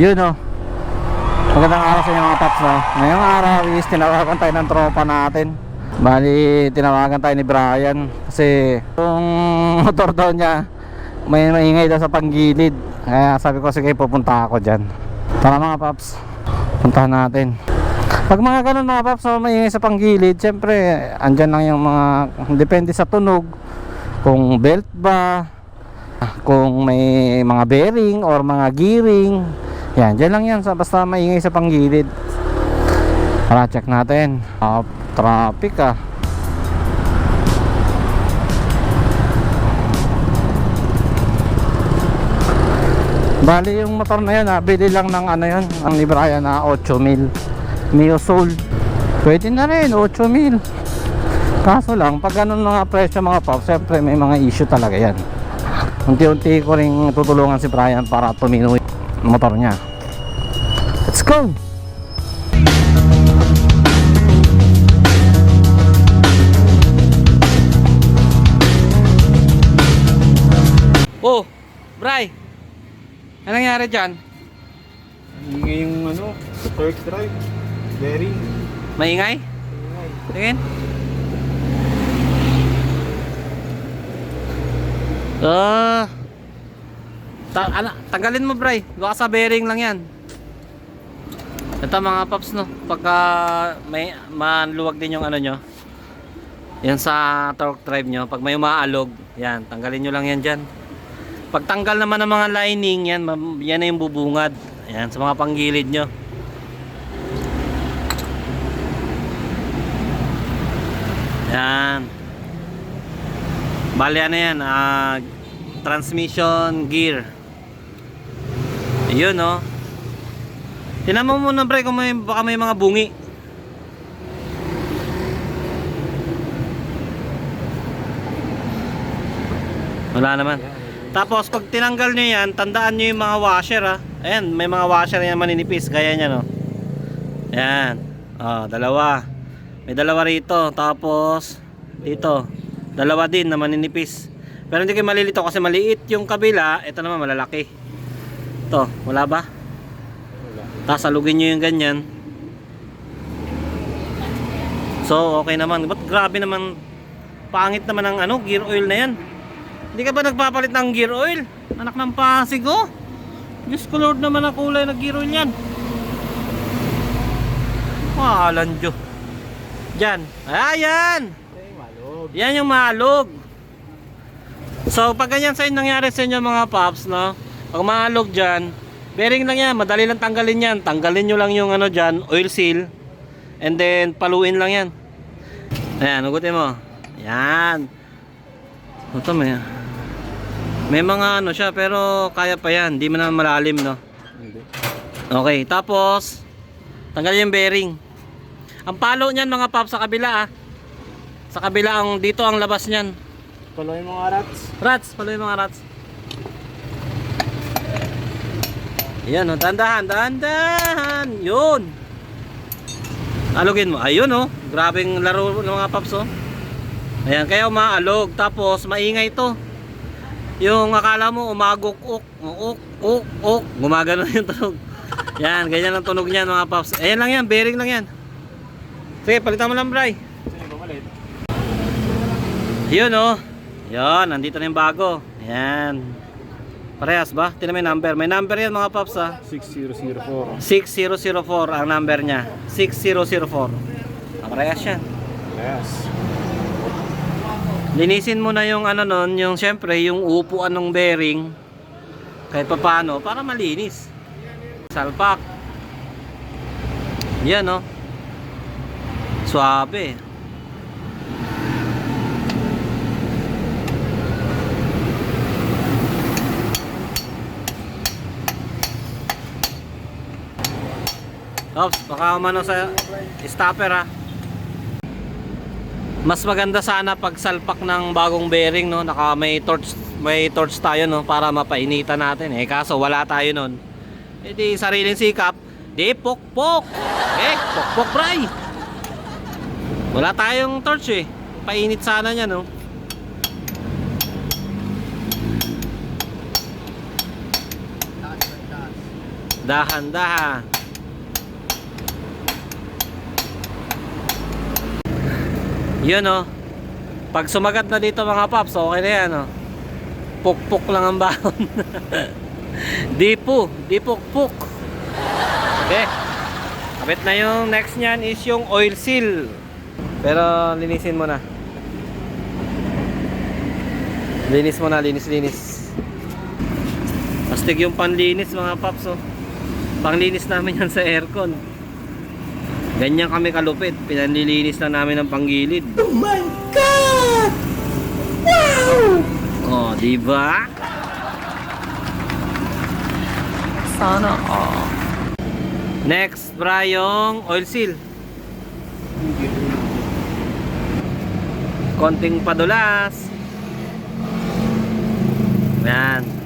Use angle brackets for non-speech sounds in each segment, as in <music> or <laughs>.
Yun oh. Magandang araw sa inyo mga paps no. Ngayong araw is tinawagan tayo ng tropa natin. Bali, tinawagan tayo ni Brian kasi yung <laughs> motor daw niya may maingay daw sa panggilid. Kaya sabi ko sige pupunta ako dyan. Tara mga paps. Puntahan natin. Pag mga ganun mga paps, so maingay sa panggilid, syempre andyan lang yung mga depende sa tunog. Kung belt ba, kung may mga bearing or mga gearing yan, dyan lang yan basta maingay sa panggilid. Para check natin. Ah, traffic ah. Bali yung motor na yan ah, bili lang ng ano yun ang Brian na 8 mil. Mio Soul. Pwede na rin 8 mil. Kaso lang pag ganun mga presyo mga pop syempre may mga issue talaga yan. Unti-unti ko rin tutulungan si Brian para tumino yung motor niya. Let's go! Oh Bray! Anong nangyari dyan? Ingay yung ano, torque drive, bearing. maingay? Tingin. Ah. Ta ana, tanggalin mo, Bray. Baka sa bearing lang 'yan. Ito mga paps no, pagka may maluwag din yung ano nyo. Yan sa torque drive nyo, pag may umaalog, yan, tanggalin nyo lang yan dyan. Pag tanggal naman ng mga lining, yan, yan na yung bubungad. Yan, sa mga panggilid nyo. Yan. Bali ano yan, ah, transmission gear. Ayun no. Tinan mo muna pre kung may, baka may mga bungi. Wala naman. Tapos pag tinanggal nyo yan, tandaan nyo yung mga washer ha. Ayan, may mga washer yan maninipis. Gaya niya no. Ayan. Oh, dalawa. May dalawa rito. Tapos dito. Dalawa din na maninipis. Pero hindi kayo malilito kasi maliit yung kabila. Ito naman malalaki. Ito, wala ba? Wala. Tapos alugin nyo yung ganyan. So, okay naman. Ba't grabe naman, pangit naman ang ano, gear oil na yan. Hindi ka ba nagpapalit ng gear oil? Anak ng pasig oh. Lord naman ang kulay ng gear oil yan. Mahalan Diyo. Diyan. Ayan! Ay, malog. Yan yung maalog. So, pag ganyan sa inyo nangyari sa inyo mga paps, no? Pag maalog dyan, bearing lang yan, madali lang tanggalin yan. Tanggalin nyo lang yung ano dyan, oil seal. And then, paluin lang yan. Ayan, ugutin mo. Yan. Ito may, may mga ano siya, pero kaya pa yan. Di man naman malalim, no? Hindi. Okay, tapos, tanggalin yung bearing. Ang palo niyan mga paps sa kabila, ah. Sa kabila, ang, dito ang labas niyan. Palo yung mga rats. Rats, pala yung mga rats. Ayan, oh, dandahan, dandahan. Yun. Alugin mo. Ayun, oh. Grabing laro ng mga paps, oh. Ayan, kaya umaalog. Tapos, maingay to. Yung akala mo, umagok, uk, uk, uk, uk. Gumagano <laughs> yung tunog. Yan, ganyan ang tunog niyan, mga paps. Ayan lang yan, bearing lang yan. Sige, palitan mo lang, Bray. Yun oh. Yun, nandito na yung bago. Yan. Parehas ba? Tingnan yung number. May number yan mga paps ha. 6004. 6004 ang number niya. 6004. Ah, parehas yan. Yes. Linisin mo na yung ano nun, yung syempre, yung upuan ng bearing. Kahit pa paano, para malinis. Salpak. Yan oh. Suabe. Ops, baka umano sa stopper ha. Mas maganda sana pag salpak ng bagong bearing no, naka may torch may torch tayo no para mapainitan natin. Eh kaso wala tayo nun. Eh di sariling sikap, di pokpok. Eh, pokpok bray. Wala tayong torch eh. Painit sana niya no. Dahan-dahan. Yun oh. Pag sumagat na dito mga paps, okay na yan oh. Pukpuk lang ang bahon. di po, <laughs> di pukpuk. Okay. Kapit na yung next niyan is yung oil seal. Pero linisin mo na. Linis mo na, linis, linis. Astig yung panlinis mga paps oh. Panglinis namin yan sa aircon. Ganyan kami kalupit. Pinanlilinis na namin ng panggilid. Oh my God! Wow! Oh, di ba? Sana oh. Next, yung oil seal. Konting padulas. Yan.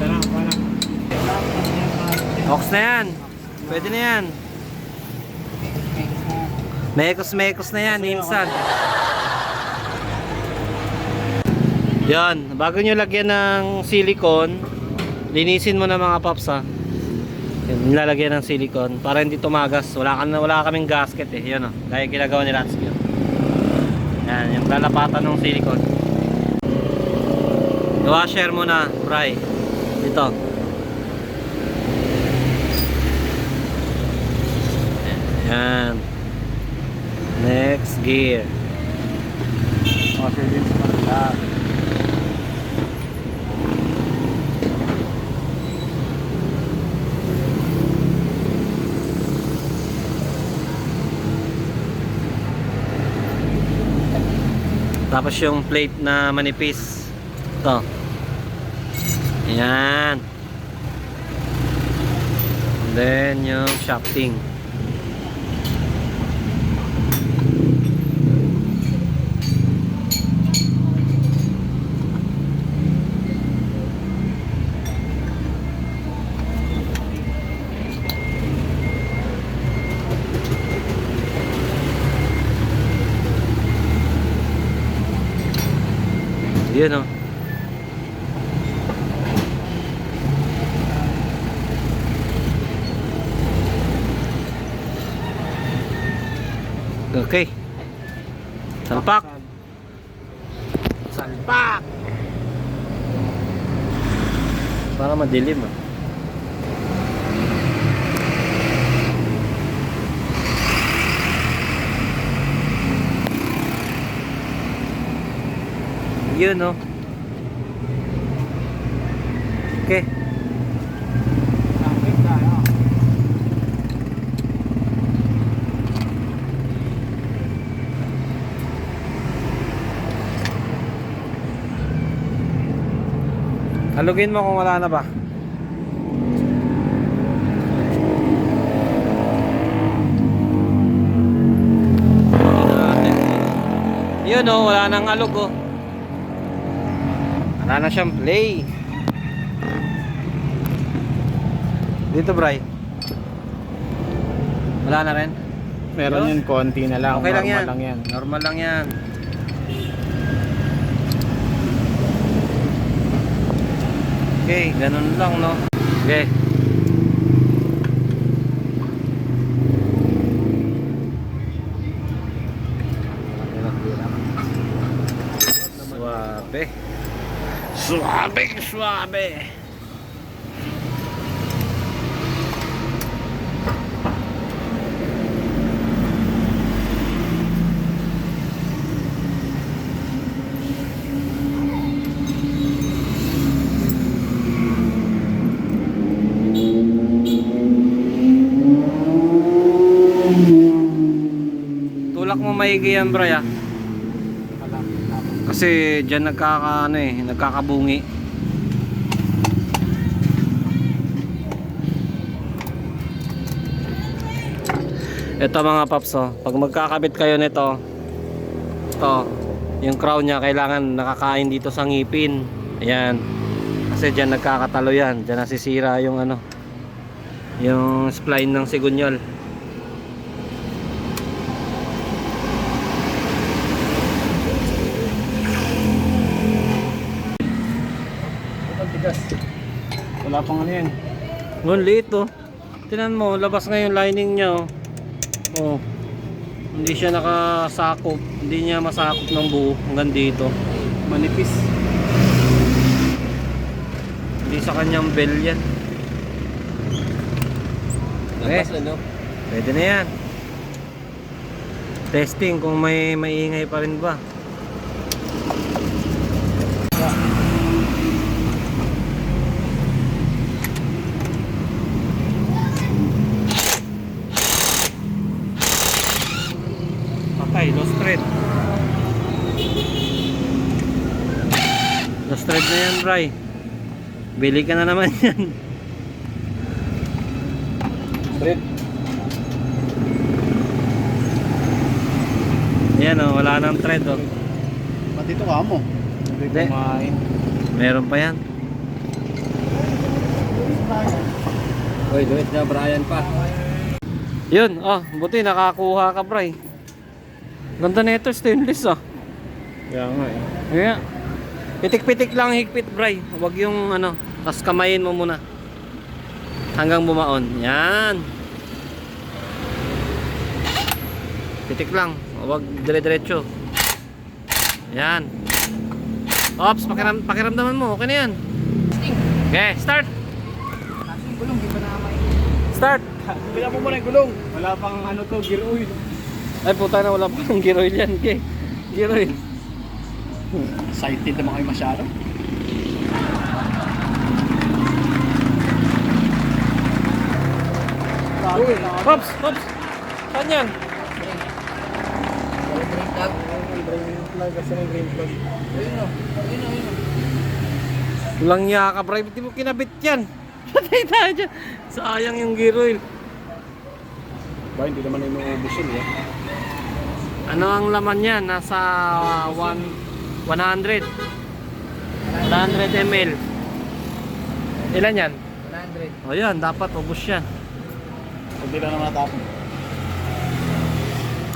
Tara, wala. Ox na yan. Pwede na yan. Mekos-mekos na yan, minsan. Yan, bago nyo lagyan ng silicone, linisin mo na mga paps ha. Yan, nilalagyan ng silicone para hindi tumagas. Wala, ka wala kaming gasket eh. Yan o, gaya ginagawa ni Latsky. Yan, yung lalapatan ng silicone. Washer mo na, Bry. Dito. Yan. Next gear. Okay, din sa kanila. Tapos yung plate na manipis. Ito. Yan. And then yung shafting. Yun oh. Okay. Salpak. Salpak. Para madilim ah. Yun oh. Okay. Sakit tayo. Halugin mo kung wala na ba. Yun oh, wala nang alog oh. Wala na siyang play. Dito, Bray. Wala na rin. Meron Yun. konti na lang. Okay lang normal yan. lang yan. Normal lang yan. Okay, ganun lang no. Okay. Suabe. Suabe, suabe. Tulak mo maigi yan, bro, ya. Kasi diyan nagkaka ano eh, nagkakabungi. Ito mga paps oh, pag magkakabit kayo nito, ito, yung crown niya kailangan nakakain dito sa ngipin. Ayan. Kasi diyan nagkakatalo yan, diyan nasisira yung ano, Yung spline ng sigunyal. Wala pang ano yan. Ngun liit oh. Tinan mo, labas nga yung lining niya oh. Oh. Hindi siya nakasakop. Hindi niya masakop ng buo hanggang dito. Manipis. Hindi sa kanyang bell yan. Okay. ano? Pwede na yan. Testing kung may maingay pa rin ba. Patay, lost thread. Lost Bray. Bili ka na naman <laughs> yan. Straight. Yan oh, wala nang thread oh. Pati ito ka mo. Hindi kumain. Meron pa yan. Uy, duit na Brian pa. Yun, oh, buti nakakuha ka, Bray. Ganda na ito, stainless ah. Kaya nga eh. Kaya, pitik-pitik lang higpit, Bray. Huwag yung ano, tas kamayin mo muna. Hanggang bumaon. Yan. Pitik lang. Huwag dire-diretso. Yan. Ops, pakiram pakiramdaman mo. Okay na yan. Okay, start. Start. Kaya mo muna yung gulong. Wala pang ano to, gear oil. Ay puta na wala pang <laughs> gear oil yan. Okay. Gear oil. Excited naman kayo masyado. Uy, Pops, Pops. Saan yan? flag kasi ng green flag. Walang niya ka, bro. Hindi mo kinabit yan. Patay tayo dyan. Sayang yung gear oil. Ba, hindi naman inuubos yun eh. Ano ang laman niya? Nasa uh, one, 100. 100 ml. Ilan yan? 100. O yan, dapat ubos yan. Hindi na naman natapon.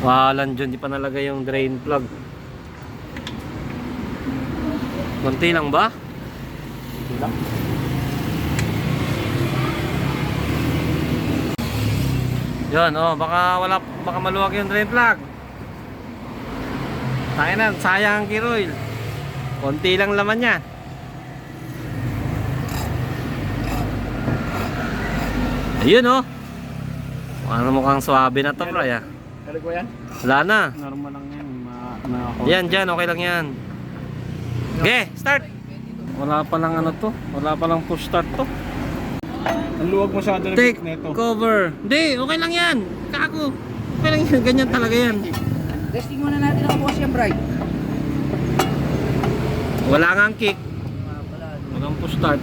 Walan dyan, di pa nalagay yung drain plug. Konti lang ba? Hindi lang. Yun, oh, baka wala, baka maluwag yung drain plug. Tayo na, sayang ang gear oil. Konti lang laman niya. Ayun, oh. Ano mukhang swabe na to, bro, ya. Kali ko yan? Wala na. Normal lang yan. Ma ma Yan, dyan, okay lang yan. Okay, start. Wala pa lang ano to. Wala pa lang push start to. Ang luwag masyado ng Take nito. cover. Hindi, okay lang yan. Kako. Okay lang yan. Ganyan talaga yan. Testing muna natin ang bukas yan, Bray. Wala nga ang kick. Walang push start.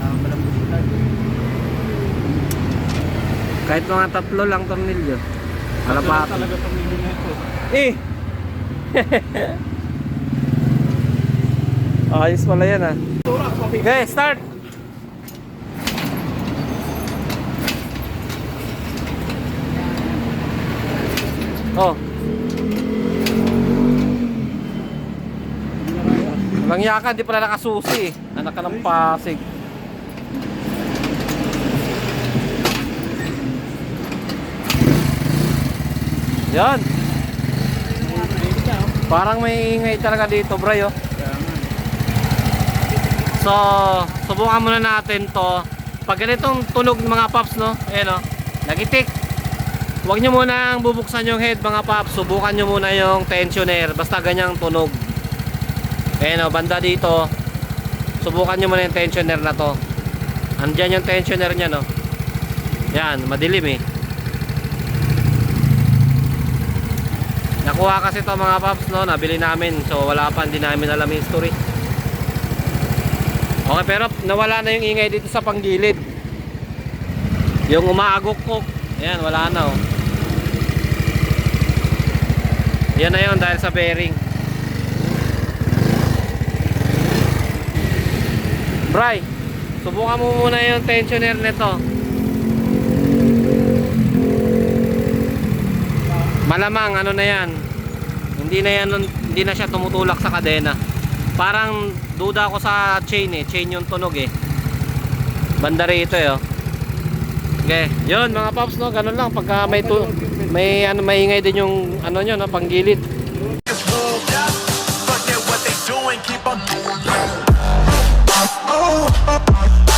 Pala po sila. Kahit mga tatlo lang tornilyo. Kalapati. Talaga itong nilo nito. Eh! <laughs> Ayos pala yan ah. Okay, start! Oh. Walang yakan, di pala nakasusi eh. Anak ka ng pasig. Yan. Parang may ingay talaga dito, bro. Oh. So, subukan muna natin to. Pag ganitong tunog mga paps, no? Ayan, no? Nagitik. Huwag nyo muna ang bubuksan yung head, mga paps. Subukan nyo muna yung tensioner. Basta ganyang tunog. Ayan, no? Banda dito. Subukan nyo muna yung tensioner na to. Andyan yung tensioner nya, no? Yan, madilim eh. Nakuha kasi to mga paps, no? Nabili namin. So, wala pa. Hindi namin alam history. Okay, pero nawala na yung ingay dito sa panggilid. Yung umaagok-kok. Ayan, wala na oh. Yan na yun dahil sa bearing. Bray, subukan mo muna yung tensioner nito. Malamang ano na 'yan. Hindi na 'yan hindi na siya tumutulak sa kadena. Parang duda ako sa chain eh, chain yung tunog eh. Banda rito eh. Oh. Okay, 'yun mga paps no, ganun lang pagka may may ano maingay din yung ano niyo no, panggilid. up, up, up, up.